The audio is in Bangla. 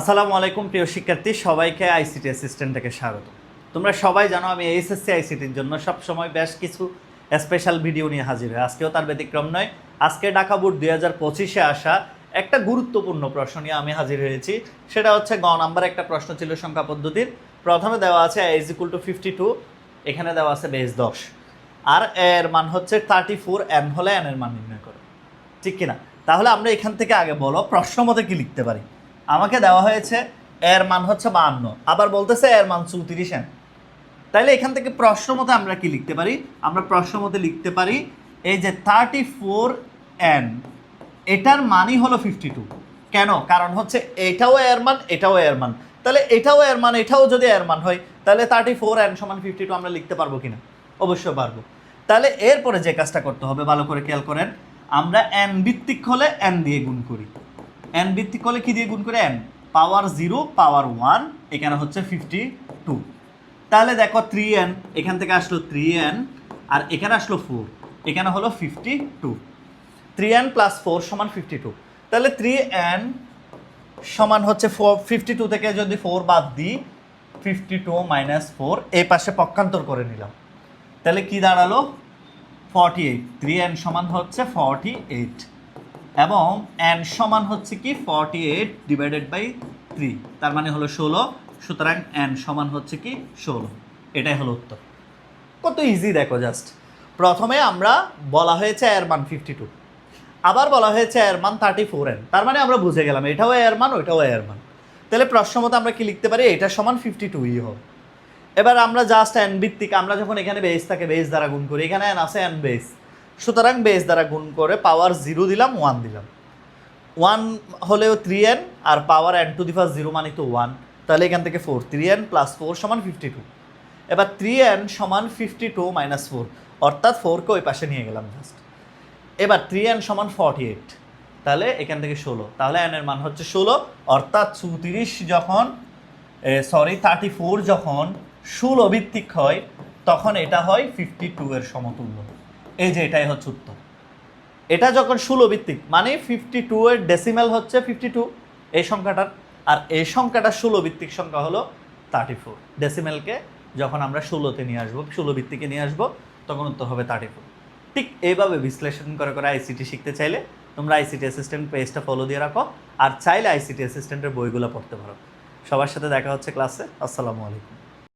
আসসালামু আলাইকুম, প্রিয় শিক্ষার্থী। সবাইকে আইসিটি অ্যাসিস্ট্যান্ট থেকে স্বাগত। তোমরা সবাই জানো আমি এইচএসসি আইসিটির জন্য সব সময় বেশ কিছু স্পেশাল ভিডিও নিয়ে হাজির হয় আজকেও তার ব্যতিক্রম নয়। আজকে ঢাকা বোর্ড দুই হাজার পঁচিশে আসা একটা গুরুত্বপূর্ণ প্রশ্ন নিয়ে আমি হাজির হয়েছি। সেটা হচ্ছে গ নাম্বার একটা প্রশ্ন ছিল সংখ্যা পদ্ধতির। প্রথমে দেওয়া আছে is equal to fifty two এখানে দেওয়া আছে বেস দশ। আর এর মান হচ্ছে থার্টি ফোর এন হলে এন এর মান নির্ণয় করো। ঠিক কিনা? তাহলে আমরা এখান থেকে আগে বলো, প্রশ্ন মতে কি লিখতে পারি? আমাকে দেওয়া হয়েছে এর মান হচ্ছে বাহান্ন। আবার বলতেছে এর মান চৌত্রিশ এন। তাইলে এখান থেকে প্রশ্ন মতে আমরা কি লিখতে পারি? আমরা প্রশ্ন মতে লিখতে পারি এই যে থার্টি ফোর এন, এটার মানই হলো ফিফটি টু কেন? কারণ হচ্ছে এটাও এর মান, এটাও এর মান। তাহলে এটাও এর মান, এটাও যদি এর মান হয় তাহলে থার্টি ফোর এন সমান ফিফটি টু আমরা লিখতে পারব কিনা? অবশ্যই পারব। তাহলে এরপরে যে কাজটা করতে হবে, ভালো করে খেয়াল করেন, আমরা এন ভিত্তিক হলে এন দিয়ে গুণ করি। এন ভিত্তিক হলে কি দিয়ে গুণ করে n power zero power one এখানে হচ্ছে ফিফটি টু তাহলে দেখো থ্রি এন এখান থেকে আসলো থ্রি এন আর এখানে আসলো ফোর এখানে হলো fifty two three n plus four সমান ফিফটি টু তাহলে থ্রি এন সমান হচ্ছে ফোর ফিফটি টু থেকে যদি ফোর বাদ দিই ফিফটি টু মাইনাস ফোর এই পাশে পক্ষান্তর করে নিলাম। তাহলে কি দাঁড়াল? ফর্টি এইট থ্রি এন সমান হচ্ছে ফর্টি এইট এবং এন সমান হচ্ছে কি forty eight divided by three তার মানে হলো ষোলো, সুতরাং এন সমান হচ্ছে কি ষোলো। এটাই হলো উত্তর। কত ইজি দেখো জাস্ট প্রথমে আমরা বলা হয়েছে এর মান ফিফটি টু আবার বলা হয়েছে এর মান থার্টি ফোর এন তার মানে আমরা বুঝে গেলাম, এটাও এর মান, ওইটাও এর মান। তাহলে প্রশ্ন মতো আমরা কি লিখতে পারি? এটা সমান ফিফটি টুই হবে এবার আমরা জাস্ট এন ভিত্তিক, আমরা যখন এখানে বেস থাকে বেস দ্বারা গুণ করি। এখানে এন আছে এন বেস সুতরাং বেস দ্বারা গুণ করে পাওয়ার জিরো দিলাম ওয়ান দিলাম। ওয়ান হলেও three n R power n to the first zero মানে তো ওয়ান তাহলে এখান থেকে four three n plus four সমান ফিফটি টু এবার থ্রি এন সমান ফিফটি টু মাইনাস ফোর অর্থাৎ ফোরকে ওই পাশে নিয়ে গেলাম জাস্ট এবার থ্রি এন সমান ফর্টি এইট তাহলে এখান থেকে ষোলো। তাহলে এন এর মান হচ্ছে ষোলো। অর্থাৎ চৌত্রিশ যখন সরি থার্টি ফোর যখন ষোলো ভিত্তিক হয়, তখন এটা হয় ফিফটি টু এর সমতুল্য। এই যে এটাই হচ্ছে উত্তর। এটা যখন ষোলো ভিত্তিক মানে ফিফটি টু এর ডেসিমেল হচ্ছে ফিফটি টু এই সংখ্যাটার, আর এই সংখ্যাটা ষোলো ভিত্তিক সংখ্যা হলো থার্টি ফোর ডেসিমেলকে যখন আমরা ষোলোতে নিয়ে আসব ষোলো ভিত্তিকে নিয়ে আসব, তখন উত্তর হবে থার্টি ফোর ঠিক এইভাবে বিশ্লেষণ করে করে আইসিটি শিখতে চাইলে তোমরা আইসিটি অ্যাসিস্ট্যান্ট পেজটা ফলো দিয়ে রাখো, আর চাইলে আইসিটি অ্যাসিস্ট্যান্টের বইগুলো পড়তে পারো। সবার সাথে দেখা হচ্ছে ক্লাসে আসসালামু আলাইকুম।